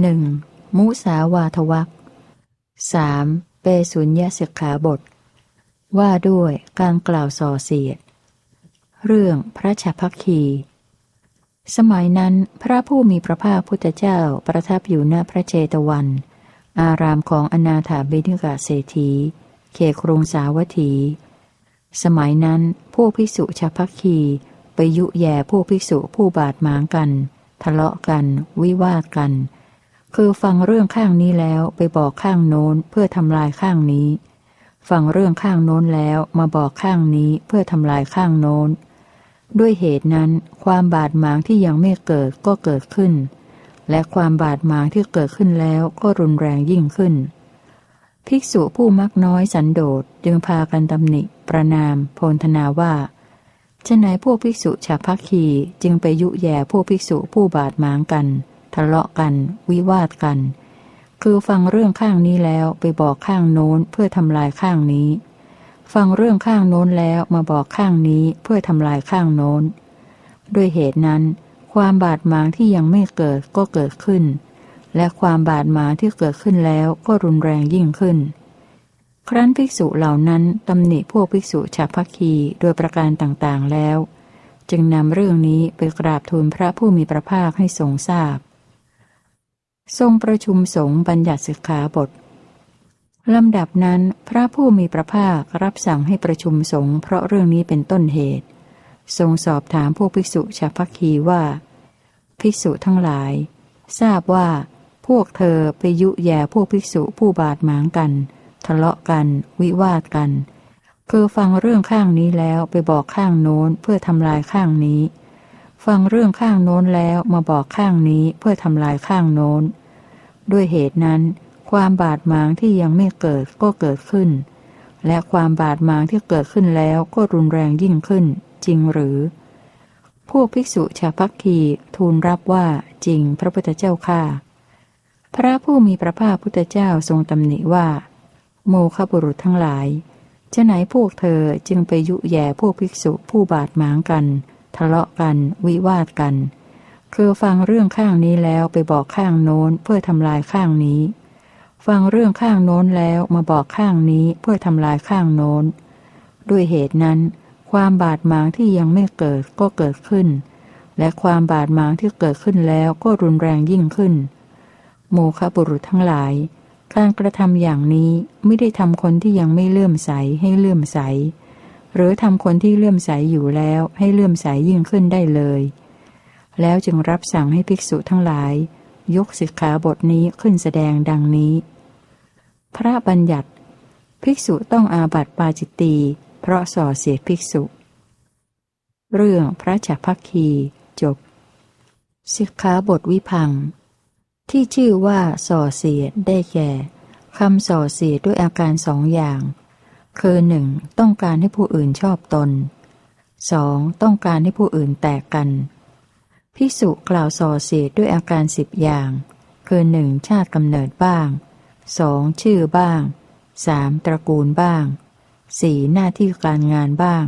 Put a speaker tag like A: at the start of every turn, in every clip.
A: หนึ่งมุสาวาทวักสามเปสุญญสิกขาบท ว่าด้วยการกล่าวส่อเสียด เรื่องพระฉัพคี สมัยนั้นพระผู้มีพระภาคพุทธเจ้าประทับอยู่ณพระเจตวัน อารามของอนาถาบิณกาเศรษฐี เขครุงสาวัตถี สมัยนั้นพวกภิกษุฉัพพคีไปยุแย่พวกภิกษุผู้บาดหมางกัน ทะเลาะกัน วิวาทกัน คือฟังเรื่องข้างนี้แล้วไปบอกข้างโน้นเพื่อทำลายข้างนี้ ฟังเรื่องข้างโน้นแล้วมาบอกข้างนี้เพื่อทำลายข้างโน้น ด้วยเหตุนั้น ความบาดหมางที่ยังไม่เกิดก็เกิดขึ้น และความบาดหมางที่เกิดขึ้นแล้วก็รุนแรงยิ่งขึ้น ภิกษุผู้มักน้อยสันโดษจึงพากันตำหนิ ประนาม โพลธนาว่าฉะไหนพวกภิกษุชาพักคีจึงไปยุแย่พวกภิกษุผู้บาดหมางกัน ทะเลาะกัน วิวาทกัน คือฟังเรื่องข้างนี้แล้วไปบอกข้างโน้นเพื่อทำลายข้างนี้ ฟังเรื่องข้างโน้นแล้วมาบอกข้างนี้เพื่อทำลายข้างโน้น ด้วยเหตุนั้น ความบาดหมางที่ยังไม่เกิดก็เกิดขึ้น และความบาดหมางที่เกิดขึ้นแล้วก็รุนแรงยิ่งขึ้นครั้นภิกษุเหล่านั้นตำหนิพวกภิกษุชาวพักคีโดยประการต่างๆแล้ว จึงนำเรื่องนี้ไปกราบทูลพระผู้มีพระภาคให้ทรงทราบ ทรงประชุมสงฆ์บัญญัติสิกขาบทลำดับนั้น พระผู้มีพระภาครับสั่งให้ประชุมสงฆ์เพราะเรื่องนี้เป็นต้นเหตุ ทรงสอบถามพวกภิกษุชาวพักคีว่า ภิกษุทั้งหลาย ทราบว่า พวกเธอไปยุแย่พวกภิกษุผู้บาดหมางกัน ทะเลาะกัน วิวาทกัน คือฟังเรื่องข้างนี้แล้วไปบอกข้างโน้นเพื่อทำลายข้างนี้ ฟังเรื่องข้างโน้นแล้วมาบอกข้างนี้เพื่อทำลายข้างโน้น ด้วยเหตุนั้น ความบาดหมางที่ยังไม่เกิดก็เกิดขึ้น และความบาดหมางที่เกิดขึ้นแล้วก็รุนแรงยิ่งขึ้น จริงหรือ พวกภิกษุชาพักคีทูลรับว่าจริงพระพุทธเจ้าค่าพระผู้มีพระภาคพุทธเจ้าทรงตำหนิว่า โมฆบุรุษทั้งหลายจะไหนพวกเธอจึงไปยุแย่พวกภิกษุผู้บาดหมางกัน ทะเลาะกัน วิวาทกัน คือฟังเรื่องข้างนี้แล้วไปบอกข้างโน้นเพื่อทำลายข้างนี้ ฟังเรื่องข้างโน้นแล้วมาบอกข้างนี้เพื่อทำลายข้างโน้น ด้วยเหตุนั้น ความบาดหมางที่ยังไม่เกิดก็เกิดขึ้น และความบาดหมางที่เกิดขึ้นแล้วก็รุนแรงยิ่งขึ้น โมฆะบุรุษทั้งหลายการกระทำอย่างนี้ไม่ได้ทำคนที่ยังไม่เลื่อมใสให้เลื่อมใส หรือทำคนที่เลื่อมใสอยู่แล้วให้เลื่อมใสยิ่งขึ้นได้เลย แล้วจึงรับสั่งให้ภิกษุทั้งหลาย ยกสิกขาบทนี้ขึ้นแสดงดังนี้ พระบัญญัติ ภิกษุต้องอาบัติปาจิตตีเพราะส่อเสียภิกษุ เรื่องพระจักพักคีจบสิกขาบทวิพัง ที่ชื่อว่าส่อเสียดได้แก่คำส่อเสียดด้วยอาการสองอย่าง คือหนึ่งต้องการให้ผู้อื่นชอบตนสองต้องการให้ผู้อื่นแตกกันพิสุกล่าวส่อเสียดด้วยอาการสิบอย่าง คือหนึ่งชาติกำเนิดบ้างสองชื่อบ้างสามตระกูลบ้างสี่หน้าที่การงานบ้าง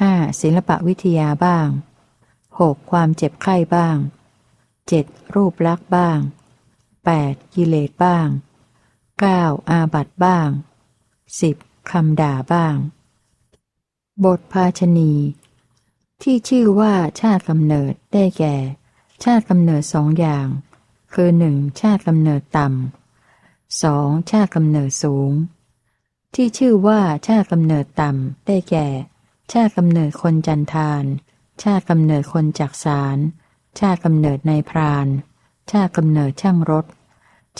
A: ห้าศิลปะวิทยาบ้างหกความเจ็บไข้บ้างเจ็ดรูปลักษ์บ้างแปดกิเลสบ้างเก้าอาบัตบ้างสิบ คำด่าบ้าง บทภาชณี ที่ชื่อว่าชาติกำเนิดได้แก่ ชาติกำเนิดสองอย่าง คือหนึ่งชาติกำเนิดต่ำสองชาติกำเนิดสูง ที่ชื่อว่าชาติกำเนิดต่ำได้แก่ ชาติกำเนิดคนจันทานชาติกำเนิดคนจักสารชาติกำเนิดในพราน ชาติกำเนิดช่างรถ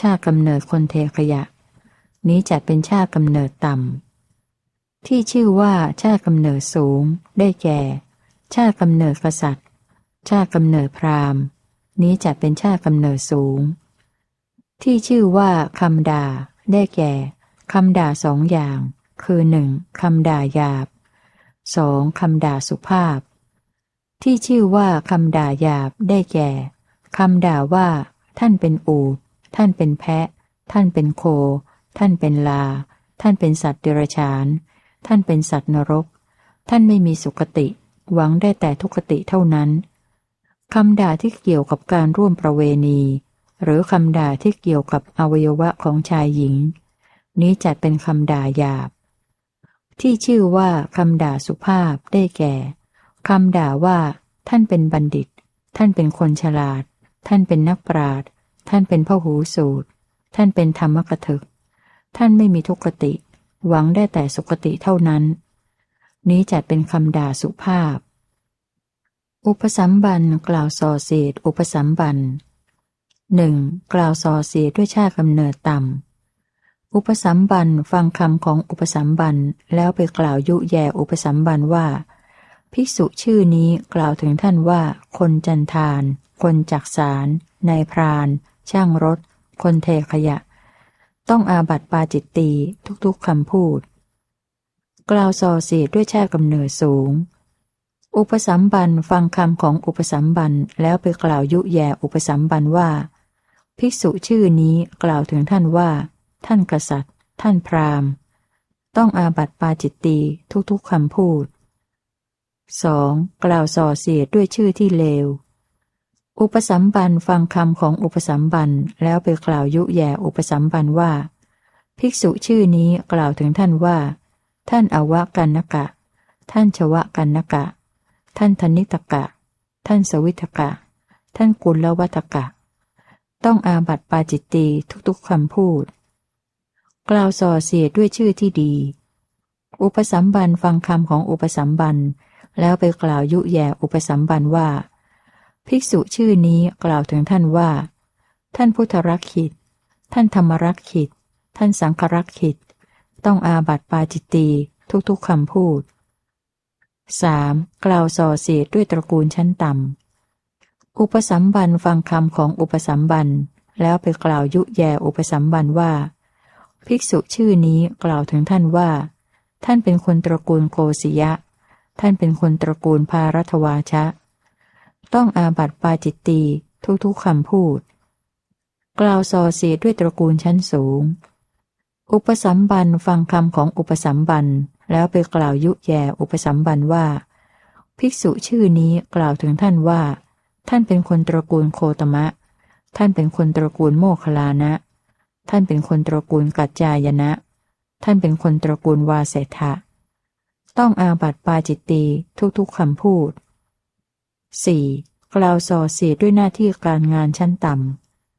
A: ชาติกำเนิดคนเทขยะ นี้จัดเป็นชาติกำเนิดต่ำ ที่ชื่อว่าชาติกำเนิดสูง ได้แก่ ชาติกำเนิดกษัตริย์ ชาติกำเนิดพราหมณ์ นี้จัดเป็นชาติกำเนิดสูง ที่ชื่อว่าคำด่า ได้แก่คำด่าสองอย่าง คือหนึ่งคำด่าหยาบสองคำด่าสุภาพ ที่ชื่อว่าคำด่าหยาบได้แก่คำด่าว่า ท่านเป็นอูดท่านเป็นแพะ ท่านเป็นโค ท่านเป็นลา ท่านเป็นสัตว์เดรัจฉาน ท่านเป็นสัตว์นรก ท่านไม่มีสุคติ หวังได้แต่ทุคติเท่านั้นคำด่าที่เกี่ยวกับการร่วมประเวณี หรือคำด่าที่เกี่ยวกับอวัยวะของชายหญิง นี้จัดเป็นคำด่าหยาบ ที่ชื่อว่าคำด่าสุภาพได้แก่คำด่าว่า ท่านเป็นบัณฑิต ท่านเป็นคนฉลาด ท่านเป็นนักปราชญ์ท่านเป็นพ่อหูสูตร ท่านเป็นธรรมกถึก ท่านไม่มีทุกติ หวังได้แต่สุขติเท่านั้น นี้จัดเป็นคำด่าสุภาพ อุปสัมบันกล่าวส่อเสียดอุปสัมบันหนึ่งกล่าวส่อเสียดด้วยชาติกำเนิดต่ำ อุปสัมบันฟังคำของอุปสัมบันแล้วไปกล่าวยุแย่อุปสัมบันว่า ภิกษุชื่อนี้กล่าวถึงท่านว่า คนจันทาน คนจักสารนายพราน ช่างรถ คนเทขยะ ต้องอาบัติปาจิตตีทุกๆคำพูด กล่าวส่อเสียดด้วยชาติกำเนิดสูง อุปสัมบันฟังคำของอุปสัมบันแล้วไปกล่าวยุแย่อุปสัมบันว่า ภิกษุชื่อนี้กล่าวถึงท่านว่า ท่านกษัตริย์ ท่านพราหมณ์ ต้องอาบัติปาจิตตีทุกๆคำพูด 2. กล่าวส่อเสียดด้วยชื่อที่เลว อุปสัมบันฟังคำของอุปสัมบันแล้วไปกล่าวยุแย่อุปสัมบันว่า ภิกษุชื่อนี้กล่าวถึงท่านว่า ท่านอวกันนกะ ท่านชวะกันนกะ ท่านธนิตกะ ท่านสวิทกะ ท่านกุลวัตกะ ต้องอาบัติปาจิตตีทุกๆคำพูด กล่าวส่อเสียดด้วยชื่อที่ดี อุปสัมบันฟังคำของอุปสัมบันแล้วไปกล่าวยุแย่อุปสัมบันว่า ภิกษุชื่อนี้กล่าวถึงท่านว่า ท่านพุทธรักขิต ท่านธรรมรักขิต ท่านสังครักขิต ต้องอาบัติปาจิตตีทุกๆคำพูด 3. กล่าวส่อเสียดด้วยตระกูลชั้นต่ำ อุปสัมบันฟังคำของอุปสัมบัน แล้วไปกล่าวยุแย่อุปสัมบันว่า ภิกษุชื่อนี้กล่าวถึงท่านว่า ท่านเป็นคนตระกูลโกศยะ ท่านเป็นคนตระกูลพารัตวาชะ ต้องอาบัติปาจิตตีทุกๆคำพูด กล่าวส่อเสียด้วยตระกูลชั้นสูง อุปสัมบันฟังคำของอุปสัมบันแล้วไปกล่าวยุแย่อุปสัมบันว่า ภิกษุชื่อนี้กล่าวถึงท่านว่า ท่านเป็นคนตระกูลโคตมะ ท่านเป็นคนตระกูลโมคลานะ ท่านเป็นคนตระกูลกัจจายนะ ท่านเป็นคนตระกูลวาเสถะต้องอาบัติปาจิตตีทุกๆคำพูด 4. กล่าวส่อเสียดด้วยหน้าที่การงานชั้นต่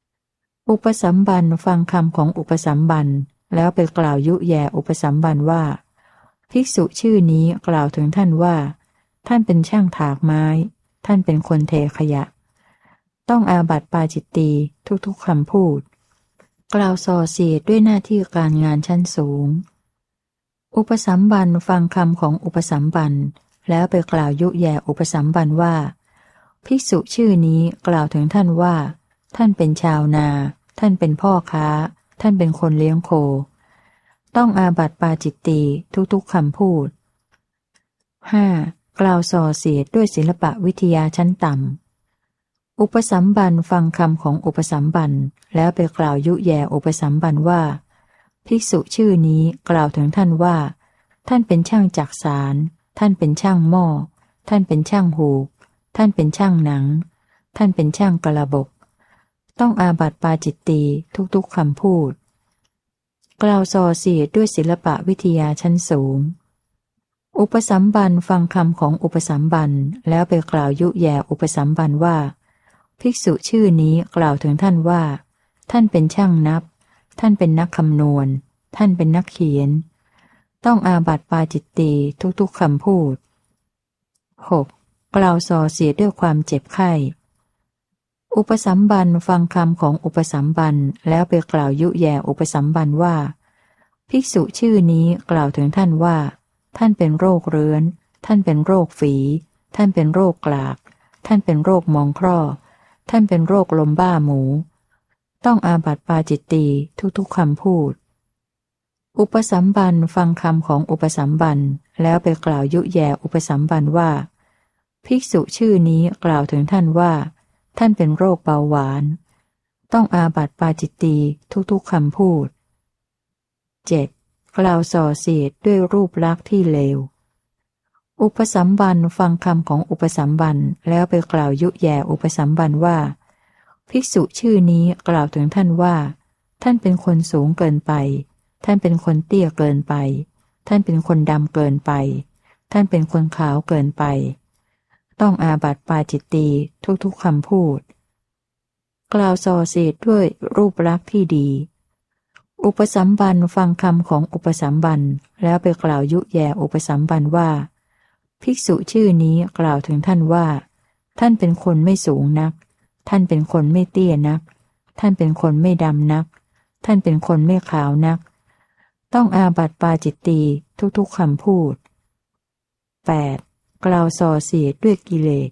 A: ำ อุปสัมบันฟังคำของอุปสัมบันแล้วไปกล่าวยุแย่อุปสัมบันว่า ภิกษุชื่อนี้กล่าวถึงท่านว่า ท่านเป็นช่างถากไม้ ท่านเป็นคนเทขยะ ต้องอาบัติปาจิตตีทุกๆคำพูด กล่าวส่อเสียดด้วยหน้าที่การงานชั้นสูง อุปสัมบันฟังคำของอุปสัมบันแล้วไปกล่าวยุแย่อุปสัมบันว่า ภิกษุชื่อนี้กล่าวถึงท่านว่า ท่านเป็นชาวนา ท่านเป็นพ่อค้า ท่านเป็นคนเลี้ยงโค ต้องอาบัติปาจิตตีทุกๆคำพูด 5. กล่าวส่อเสียดด้วยศิลปะวิทยาชั้นต่ำ อุปสัมบันฟังคำของอุปสัมบันแล้วไปกล่าวยุแย่อุปสัมบันว่า ภิกษุชื่อนี้กล่าวถึงท่านว่า ท่านเป็นช่างจักสาร ท่านเป็นช่างหม้อ ท่านเป็นช่างหูก ท่านเป็นช่างหนัง ท่านเป็นช่างกระบก ต้องอาบัติปาจิตตีทุกๆคำพูด กล่าวส่อเสียดด้วยศิลปะวิทยาชั้นสูง อุปสัมบันฟังคำของอุปสัมบันแล้วไปกล่าวยุแย่อุปสัมบันว่า ภิกษุชื่อนี้กล่าวถึงท่านว่า ท่านเป็นช่างนับ ท่านเป็นนักคำนวณ ท่านเป็นนักเขียน ต้องอาบัติปาจิตตีทุกๆคำพูด 6. กล่าวส่อเสียดด้วยความเจ็บไข้ อุปสัมบันฟังคำของอุปสัมบันแล้วไปกล่าวยุแย่อุปสัมบันว่า ภิกษุชื่อนี้กล่าวถึงท่านว่า ท่านเป็นโรคเรื้อน ท่านเป็นโรคฝี ท่านเป็นโรคกลาก ท่านเป็นโรคมองคร่อ ท่านเป็นโรคลมบ้าหมู ต้องอาบัติปาจิตตีทุกๆคำพูดอุปสัมบันฟังคำของอุปสัมบันแล้วไปกล่าวยุแย่อุปสัมบันว่า ภิกษุชื่อนี้กล่าวถึงท่านว่า ท่านเป็นโรคเบาหวาน ต้องอาบัติปาจิตตีทุกๆคำพูด 7. กล่าวส่อเสียดด้วยรูปลักษณ์ที่เลว อุปสัมบันฟังคำของอุปสัมบันแล้วไปกล่าวยุแย่อุปสัมบันว่า ภิกษุชื่อนี้กล่าวถึงท่านว่า ท่านเป็นคนสูงเกินไป ท่านเป็นคนเตี้ยเกินไป ท่านเป็นคนดำเกินไป ท่านเป็นคนขาวเกินไป ต้องอาบัติปาจิตตีทุกๆคำพูด กล่าวส่อเสียดด้วยรูปลักษณ์ที่ดี อุปสัมบันฟังคำของอุปสัมบันแล้วไปกล่าวยุแย่อุปสัมบันว่า ภิกษุชื่อนี้กล่าวถึงท่านว่า ท่านเป็นคนไม่สูงนัก ท่านเป็นคนไม่เตี้ยนัก ท่านเป็นคนไม่ดำนัก ท่านเป็นคนไม่ขาวนัก ต้องอาบัติปาจิตตีทุกๆคำพูด 8. กล่าวส่อเสียดด้วยกิเลส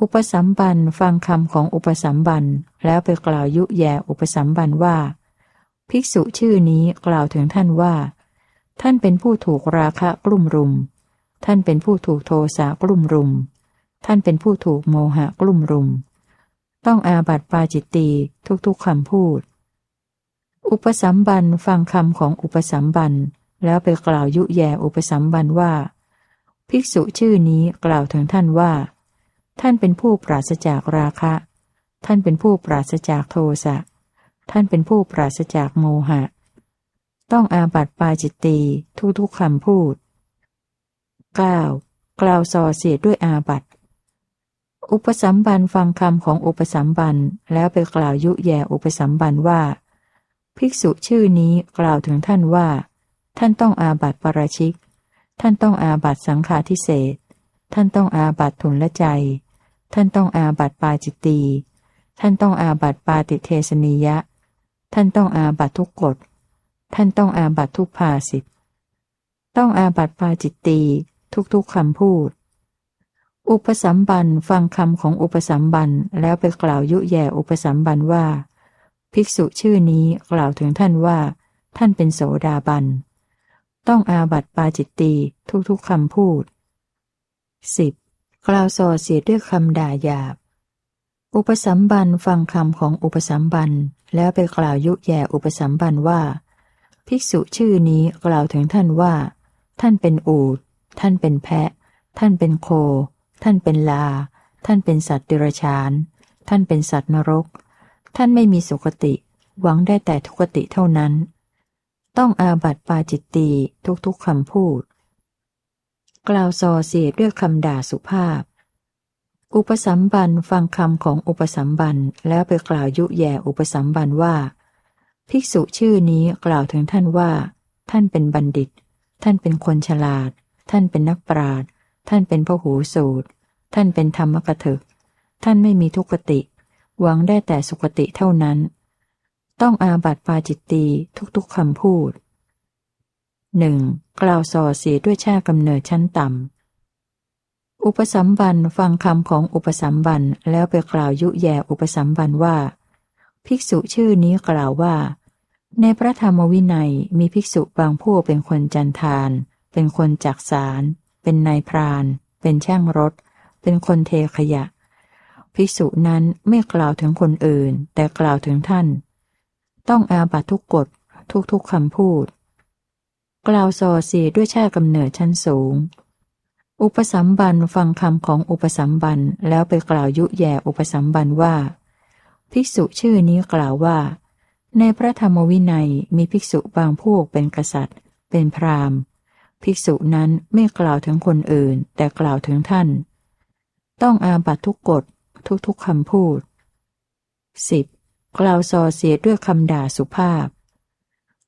A: อุปสัมบันฟังคำของอุปสัมบันแล้วไปกล่าวยุแย่อุปสัมบันว่า ภิกษุชื่อนี้กล่าวถึงท่านว่า ท่านเป็นผู้ถูกราคะกลุ่มรุม ท่านเป็นผู้ถูกโทสะกลุ่มรุม ท่านเป็นผู้ถูกโมหะกลุ่มรุม ต้องอาบัติปาจิตตีทุกๆคำพูด อุปสัมบันฟังคำของอุปสัมบันแล้วไปกล่าวยุแย่อุปสัมบันว่า ภิกษุชื่อนี้กล่าวถึงท่านว่า ท่านเป็นผู้ปราศจากราคะ ท่านเป็นผู้ปราศจากโทสะ ท่านเป็นผู้ปราศจากโมหะ ต้องอาบัติปาจิตตีทุกๆคำพูด 9. กล่าวส่อเสียดด้วยอาบัติอุปสัมบันฟังคำของอุปสัมบันแล้วไปกล่าวยุแย่อุปสัมบันว่า ภิกษุชื่อนี้กล่าวถึงท่านว่า ท่านต้องอาบัติปราชิก ท่านต้องอาบัตสังฆาทิเศษท่านต้องอาบัตทุนละใจ ท่านต้องอาบัตปาจิตตี ท่านต้องอาบัตปาติเทสนิยะ ท่านต้องอาบัตทุกกฎ ท่านต้องอาบัตทุกภาสิทต้องอาบัตปาจิตตีทุกๆคำพูด อุปสัมบันฟังคำของอุปสัมบันแล้วไปกล่าวยุแย่อุปสัมบันว่า ภิกษุชื่อนี้กล่าวถึงท่านว่า ท่านเป็นโสดาบัน ต้องอาบัติปาจิตตีทุกๆคำพูด 10. กล่าวส่อเสียดด้วยคำด่าหยาบ อุปสัมบันฟังคำของอุปสัมบันแล้วไปกล่าวยุแย่อุปสัมบันว่า ภิกษุชื่อนี้กล่าวถึงท่านว่า ท่านเป็นอูดท่านเป็นแพะ ท่านเป็นโค ท่านเป็นลา ท่านเป็นสัตว์ดิรชาน ท่านเป็นสัตว์นรก ท่านไม่มีสุคติ หวังได้แต่ทุกติเท่านั้น ต้องอาบัติปาจิตตีทุกๆคำพูด กล่าวส่อเสียดด้วยคำด่าสุภาพ อุปสัมบันฟังคำของอุปสัมบันแล้วไปกล่าวยุแย่อุปสัมบันว่า ภิกษุชื่อนี้กล่าวถึงท่านว่า ท่านเป็นบัณฑิต ท่านเป็นคนฉลาด ท่านเป็นนักปราชญ์ท่านเป็นพหูสูตร ท่านเป็นธรรมกถึก ท่านไม่มีทุกติ หวังได้แต่สุคติเท่านั้น ต้องอาบัติปาจิตตีทุกๆคำพูดหนึ่งกล่าวส่อเสียด้วยชาติกำเนิดชั้นต่ำ อุปสัมบันฟังคำของอุปสัมบันแล้วไปกล่าวยุแย่อุปสัมบันว่า ภิกษุชื่อนี้กล่าวว่า ในพระธรรมวินัยมีภิกษุบางพวกเป็นคนจันทาน เป็นคนจักสารเป็นนายพราน เป็นช่างรถ เป็นคนเทขยะ ภิกษุนั้นไม่กล่าวถึงคนอื่น แต่กล่าวถึงท่าน ต้องอาบัตทุกกฎทุกๆคำพูด กล่าวส่อเสียด้วยชาติกำเนิดชั้นสูง อุปสัมบันฟังคำของอุปสัมบันแล้วไปกล่าวยุแย่อุปสัมบันว่า ภิกษุชื่อนี้กล่าวว่า ในพระธรรมวินัยมีภิกษุบางพวกเป็นกษัตริย์ เป็นพราหมณ์ ภิกษุนั้นไม่กล่าวถึงคนอื่น แต่กล่าวถึงท่าน ต้องอาบัตทุกกฎทุกๆคำพูด 10. กล่าวส่อเสียดด้วยคำด่าสุภาพ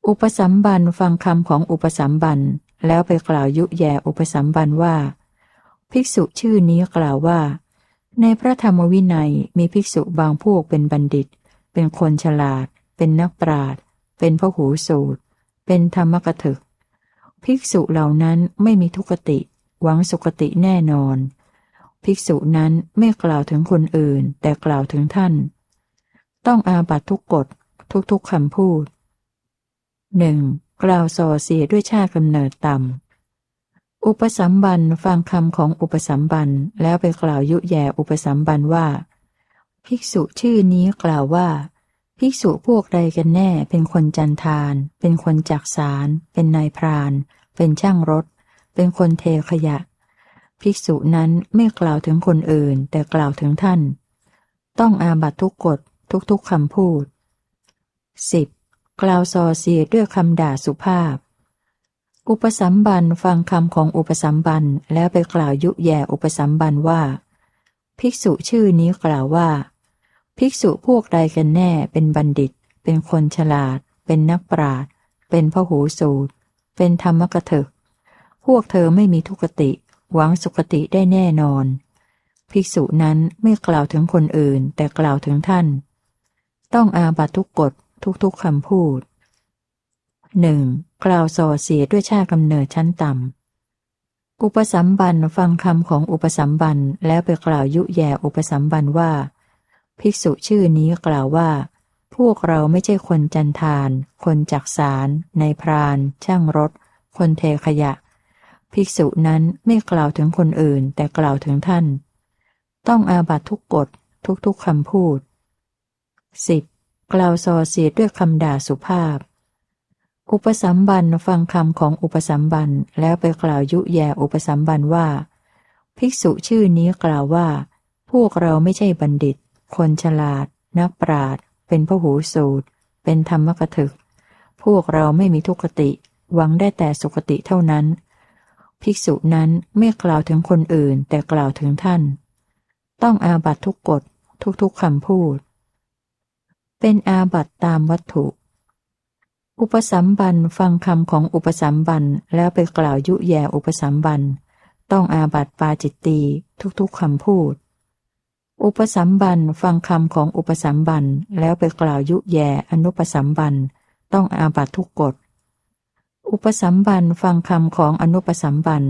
A: อุปสัมบันฟังคำของอุปสัมบันแล้วไปกล่าวยุแย่อุปสัมบันว่า ภิกษุชื่อนี้กล่าวว่า ในพระธรรมวินัยมีภิกษุบางพวกเป็นบัณฑิต เป็นคนฉลาด เป็นนักปราชญ์เป็นพหูสูตร เป็นธรรมกถึก ภิกษุเหล่านั้นไม่มีทุกติ หวังสุคติแน่นอน ภิกษุนั้นไม่กล่าวถึงคนอื่น แต่กล่าวถึงท่าน ต้องอาบัตทุกกฎทุกๆคำพูดหนึ่งกล่าวส่อเสียด้วยชาติกำเนิดต่ำ อุปสัมบันฟังคำของอุปสัมบันแล้วไปกล่าวยุแย่อุปสัมบันว่า ภิกษุชื่อนี้กล่าวว่า ภิกษุพวกใดกันแน่เป็นคนจันทาน เป็นคนจักสาร เป็นนายพราน เป็นช่างรถ เป็นคนเทขยะ ภิกษุนั้นไม่กล่าวถึงคนอื่น แต่กล่าวถึงท่าน ต้องอาบัตทุกกฎ ทุกๆคำพูด 10. กล่าวส่อเสียดด้วยคำด่าสุภาพ อุปสัมบันฟังคำของอุปสัมบันแล้วไปกล่าวยุแย่อุปสัมบันว่า ภิกษุชื่อนี้กล่าวว่า ภิกษุพวกใดกันแน่เป็นบัณฑิต เป็นคนฉลาด เป็นนักปราชญ์เป็นพหูสูตร เป็นธรรมกถึก พวกเธอไม่มีทุกติ หวังสุคติได้แน่นอน ภิกษุนั้นไม่กล่าวถึงคนอื่นแต่กล่าวถึงท่าน ต้องอาบัตทุกกฎทุกๆคำพูดหนึ่งกล่าวส่อเสียด้วยชาติกำเนิดชั้นต่ำ อุปสัมบันฟังคำของอุปสัมบันแล้วไปกล่าวยุแย่อุปสัมบันว่า ภิกษุชื่อนี้กล่าวว่า พวกเราไม่ใช่คนจันทาน คนจักสารในพราน ช่างรถ คนเทขยะ ภิกษุนั้นไม่กล่าวถึงคนอื่นแต่กล่าวถึงท่าน ต้องอาบัตทุกกฎทุกๆคำพูด 10. กล่าวส่อเสียดด้วยคำด่าสุภาพ อุปสัมบันฟังคำของอุปสัมบันแล้วไปกล่าวยุแย่อุปสัมบันว่า ภิกษุชื่อนี้กล่าวว่า พวกเราไม่ใช่บัณฑิต คนฉลาด นักปราชญ์เป็นพหูสูตร เป็นธรรมกถึก พวกเราไม่มีทุกขติ หวังได้แต่สุขติเท่านั้น ภิกษุนั้นไม่กล่าวถึงคนอื่นแต่กล่าวถึงท่าน ต้องอาบัตทุกกฎทุกๆคำพูด เป็นอาบัตตามวัตถุ อุปสัมบันฟังคำของอุปสัมบันแล้วไปกล่าวยุแย่อุปสัมบันต้องอาบัตปาจิตตีทุกๆคำพูด อุปสัมบันฟังคำของอุปสัมบันแล้วไปกล่าวยุแย่อนุปสัมบันต้องอาบัตทุกกฎ อุปสัมบันฟังคำของอนุปสัมบัน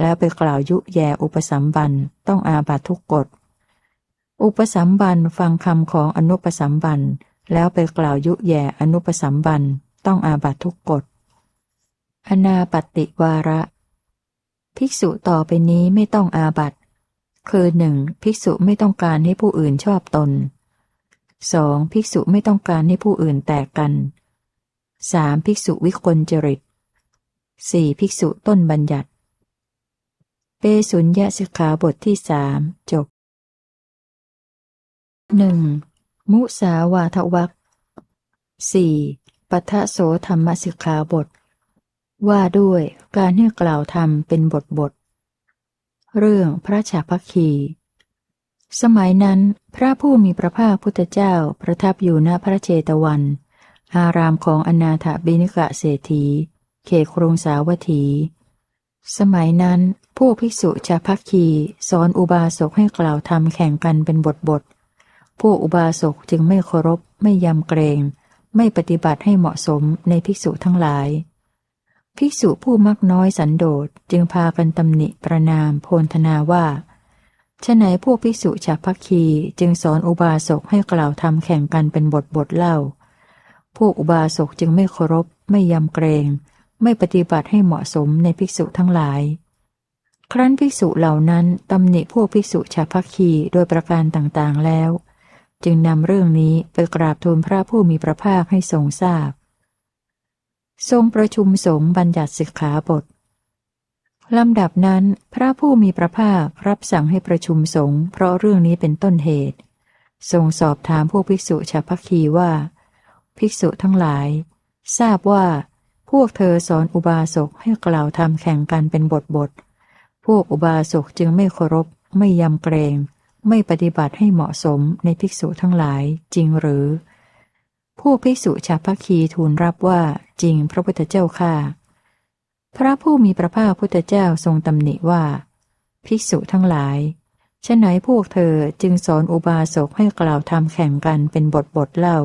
A: แล้วไปกล่าวยุแย่อุปสัมบันต้องอาบัตทุกกฎ อุปสัมบันฟังคำของอนุปสัมบัน แล้วไปกล่าวยุแย่อนุปสัมบันต้องอาบัตทุกกฎ อนาปฏิวาระ ภิกษุต่อไปนี้ไม่ต้องอาบัตคือหนึ่งภิกษุไม่ต้องการให้ผู้อื่นชอบตนสองภิกษุไม่ต้องการให้ผู้อื่นแตกกันสามภิกษุวิกลจริตสี่ภิกษุต้นบัญญัติ เปสุญญาสิกขาบทที่สามจบหนึ่ง มุสาวาทวักสี่ปัทโสธรรมสิกขาบท ว่าด้วยการให้กล่าวธรรมเป็นบทบท เรื่องพระชาพัคี สมัยนั้น พระผู้มีพระภาคพุทธเจ้าประทับอยู่ณพระเจตวัน อารามของอนาถบิณกะเศรษฐี เขตกรุงสาวัตถี สมัยนั้น ผู้ภิกษุชาพัคี สอนอุบาสกให้กล่าวธรรมแข่งกันเป็นบทบท ผู้อุบาสกจึงไม่เคารพ ไม่ยำเกรง ไม่ปฏิบัติให้เหมาะสมในภิกษุทั้งหลาย ภิกษุผู้มักน้อยสันโดษจึงพากันตำหนิประนามโพนธนาว่าฉะไหนพวกภิกษุชาพักคีจึงสอนอุบาสกให้กล่าวธรรมแข่งกันเป็นบทบทเล่า พวกอุบาสกจึงไม่เคารพ ไม่ยำเกรง ไม่ปฏิบัติให้เหมาะสมในภิกษุทั้งหลาย ครั้นภิกษุเหล่านั้นตำหนิพวกภิกษุชาพักคีโดยประการต่างๆแล้ว จึงนำเรื่องนี้ไปกราบทูลพระผู้มีพระภาคให้ทรงทราบ ทรงประชุมสงฆ์บัญญัติสิกขาบทลำดับนั้นพระผู้มีพระภาครับสั่งให้ประชุมสงฆ์เพราะเรื่องนี้เป็นต้นเหตุ ทรงสอบถามพวกภิกษุชาวพักคีว่า ภิกษุทั้งหลาย ทราบว่า พวกเธอสอนอุบาสกให้กล่าวทำแข่งกันเป็นบทบท พวกอุบาสกจึงไม่เคารพ ไม่ยำเกรง ไม่ปฏิบัติให้เหมาะสมในภิกษุทั้งหลายจริงหรือ ผู้ภิกษุชาพักคีทูลรับว่าจริงพระพุทธเจ้าข้าพระผู้มีพระภาคพุทธเจ้าทรงตำหนิว่า ภิกษุทั้งหลายฉะไหนพวกเธอจึงสอนอุบาสกให้กล่าวทำแข่งกันเป็นบทบทเล่า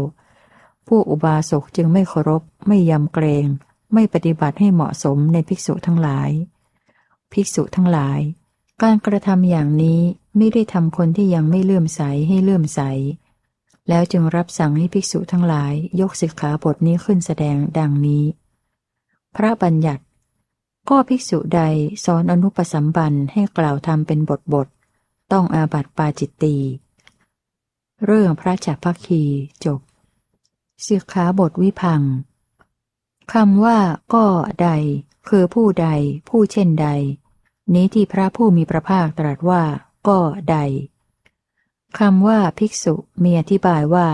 A: พวกอุบาสกจึงไม่เคารพ ไม่ยำเกรง ไม่ปฏิบัติให้เหมาะสมในภิกษุทั้งหลาย ภิกษุทั้งหลาย การกระทำอย่างนี้ ไม่ได้ทำคนที่ยังไม่เลื่อมใสให้เลื่อมใส แล้วจึงรับสั่งให้ภิกษุทั้งหลายยกสิกขาบทนี้ขึ้นแสดงดังนี้ พระบัญญัติ ก็ภิกษุใดสอนอนุปสัมบันให้กล่าวทำเป็นบทบท ต้องอาบัติปาจิตตีเรื่องพระจักพักคีจบสิกขาบทวิพังคำว่าก็ใด คือผู้ใด ผู้เช่นใด นี้ที่พระผู้มีพระภาคตรัสว่า ก็ใดคำว่าภิกษุมีอธิบายว่า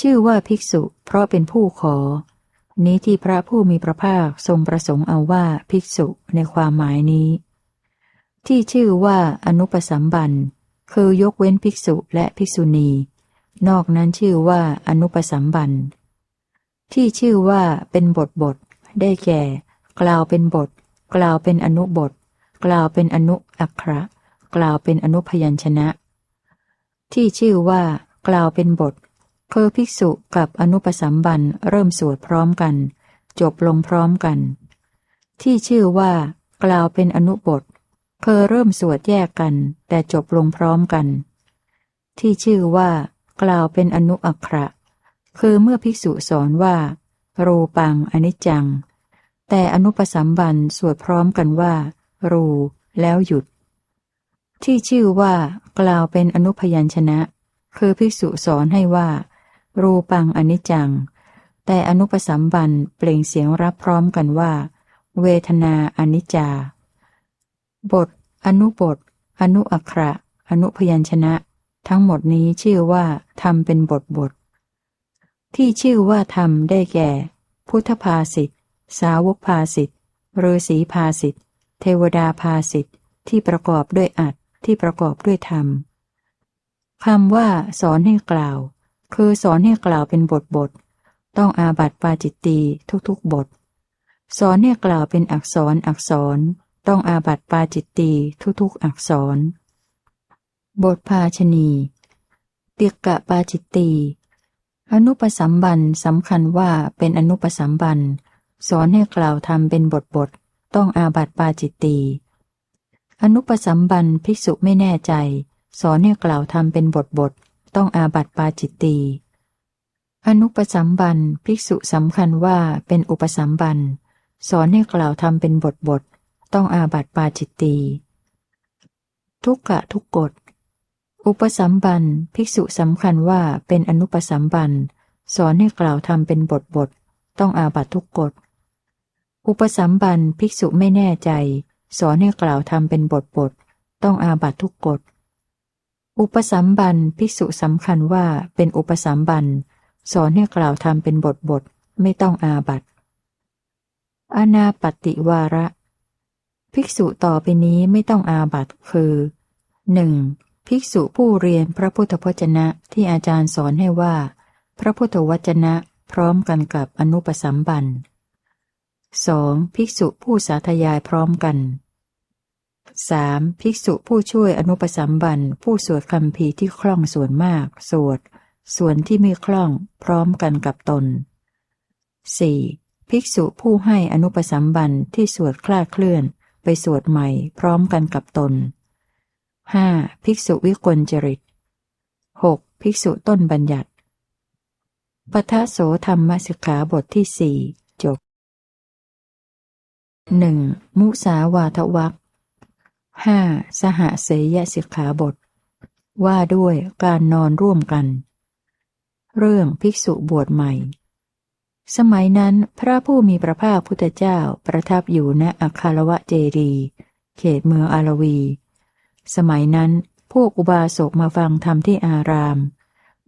A: ชื่อว่าภิกษุเพราะเป็นผู้ขอ นี้ที่พระผู้มีพระภาคทรงประสงค์เอาว่าภิกษุในความหมายนี้ ที่ชื่อว่าอนุปสัมบันคือยกเว้นภิกษุและภิกษุณี นอกนั้นชื่อว่าอนุปสัมบันที่ชื่อว่าเป็นบทบท ได้แก่ กล่าวเป็นบท กล่าวเป็นอนุบท กล่าวเป็นอนุอักขระ กล่าวเป็นอนุพยัญชนะ ที่ชื่อว่า กล่าวเป็นบทคือภิกษุกับอนุปสัมบันเริ่มสวดพร้อมกัน จบลงพร้อมกัน ที่ชื่อว่า กล่าวเป็นอนุบทคือเริ่มสวดแยกกัน แต่จบลงพร้อมกัน ที่ชื่อว่า กล่าวเป็นอนุอักระ คือเมื่อภิกษุสอนว่า รูปังอนิจจัง แต่อนุปสัมบันสวดพร้อมกันว่า รู แล้วหยุด ที่ชื่อว่ากล่าวเป็นอนุพยัญชนะ คือภิกษุสอนให้ว่า รูปังอนิจจัง แต่อนุปสัมบันเปล่งเสียงรับพร้อมกันว่า เวทนาอนิจจา บท อนุบท อนุอักขระอนุพยัญชนะ ทั้งหมดนี้ชื่อว่าทำเป็นบทบท ที่ชื่อว่าทำได้แก่ พุทธภาษิตสาวกภาษิตฤาษีภาษิตเทวดาภาษิตที่ประกอบด้วยอัด ที่ประกอบด้วยธรรมคำว่า สอนให้กล่าว คือสอนให้กล่าวเป็นบทบท ต้องอาบัติปาจิตตีทุกๆบท สอนให้กล่าวเป็นอักษรอักษร ต้องอาบัติปาจิตตีทุกๆอักษร บทภาชนีติกะปาจิตตีอนุปสัมบันสำคัญว่าเป็นอนุปสัมบันสอนให้กล่าวทำเป็นบทบท ต้องอาบัติปาจิตตี อนุปสัมบันภิกษุไม่แน่ใจ สอนให้กล่าวทำเป็นบทบท ต้องอาบัติปาจิตตีอนุปสัมบันภิกษุสำคัญว่าเป็นอุปสัมบันสอนให้กล่าวทำเป็นบทบท ต้องอาบัติปาจิตตีทุกกะทุกกฎอุปสัมบันภิกษุสำคัญว่าเป็นอนุปสัมบันสอนให้กล่าวทำเป็นบทบท ต้องอาบัตทุกกฎอุปสัมบันภิกษุไม่แน่ใจ สอนให้กล่าวทำเป็นบทบท ต้องอาบัตทุกกฎ อุปสัมบันภิกษุสำคัญว่าเป็นอุปสัมบันสอนให้กล่าวทำเป็นบทบท ไม่ต้องอาบัตอนาปติวาระ ภิกษุต่อไปนี้ไม่ต้องอาบัตคือหนึ่งภิกษุผู้เรียนพระพุทธพจนะที่อาจารย์สอนให้ว่า พระพุทธวจนะพร้อมกันกับอนุปสัมบัน 2. ภิกษุผู้สาธยายพร้อมกัน 3. ภิกษุผู้ช่วยอนุปสัมบันผู้สวดคำพีที่คล่องส่วนมาก สวด ส่วนที่ไม่คล่องพร้อมกันกับตน 4. ภิกษุผู้ให้อนุปสัมบันที่สวดคลาดเคลื่อน ไปสวดใหม่พร้อมกันกับตน 5. ภิกษุวิกลจริต 6. ภิกษุต้นบัญญัติปทัสโสธรรมสิกขาบทที่สี่ หนึ่งมุสาวาทวักห้าสหเสยสิกขาบท ว่าด้วยการนอนร่วมกัน เรื่องภิกษุบวชใหม่ สมัยนั้นพระผู้มีพระภาคพุทธเจ้าประทับอยู่ณอัคารวะเจดี เขตเมืองอารวี สมัยนั้นพวกอุบาสกมาฟังธรรมที่อาราม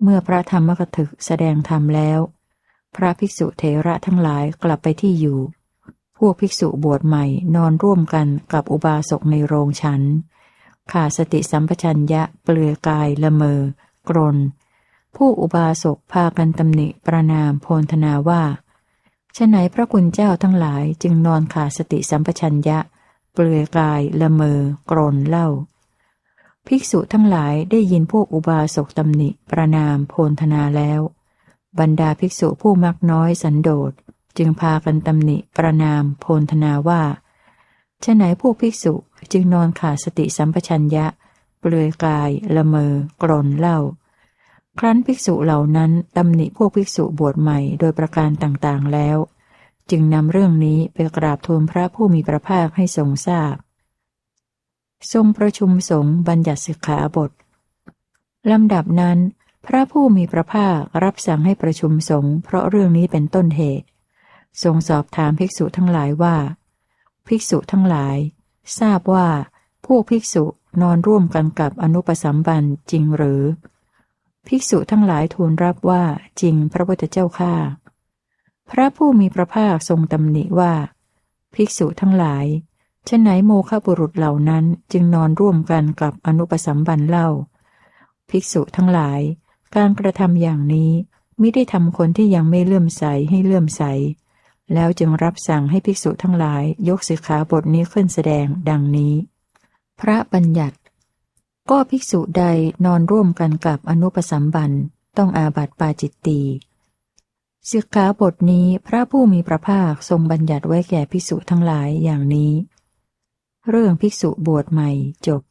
A: เมื่อพระธรรมกถึกแสดงธรรมแล้ว พระภิกษุเถระทั้งหลายกลับไปที่อยู่ พวกภิกษุบวชใหม่นอนร่วมกันกับอุบาสกในโรงฉัน ขาดสติสัมปชัญญะเปลือยกายละเมอ กรน ผู้อุบาสกพากันตำหนิประนามโพนธนาว่าฉะไหนพระคุณเจ้าทั้งหลายจึงนอนขาดสติสัมปชัญญะ เปลือยกายละเมอ กรนเล่า ภิกษุทั้งหลายได้ยินพวกอุบาสกตำหนิประนามโพนธนาแล้ว บรรดาภิกษุผู้มักน้อยสันโดษ จึงพากันตำหนิประนามโพนธนาว่าฉะไหนพวกภิกษุจึงนอนขาดสติสัมปชัญญะ เปลือยกาย ละเมอกรนเล่า ครั้นภิกษุเหล่านั้นตำหนิพวกภิกษุบวชใหม่โดยประการต่างๆแล้ว จึงนำเรื่องนี้ไปกราบทูลพระผู้มีพระภาคให้ทรงทราบ ทรงประชุมสงฆ์บัญญัติสิกขาบทลำดับนั้น พระผู้มีพระภาครับสั่งให้ประชุมสงฆ์เพราะเรื่องนี้เป็นต้นเหตุ ทรงสอบถามภิกษุทั้งหลายว่า ภิกษุทั้งหลาย ทราบว่า พวกภิกษุนอนร่วมกันกับอนุปสัมบันจริงหรือ ภิกษุทั้งหลายทูลรับว่าจริงพระพุทธเจ้าข้าพระผู้มีพระภาคทรงตำหนิว่า ภิกษุทั้งหลายฉไหนโมฆะบุรุษเหล่านั้นจึงนอนร่วมกันกับอนุปสัมบันเล่า ภิกษุทั้งหลาย การกระทำอย่างนี้มิได้ทำคนที่ยังไม่เลื่อมใสให้เลื่อมใส แล้วจึงรับสั่งให้ภิกษุทั้งหลายยกสิกขาบทนี้ขึ้นแสดงดังนี้ พระบัญญัติ ก็ภิกษุใดนอนร่วมกันกับอนุปสัมบันต้องอาบัติปาจิตตีสิกขาบทนี้พระผู้มีพระภาคทรงบัญญัติไว้แก่ภิกษุทั้งหลายอย่างนี้ เรื่องภิกษุบวชใหม่จบ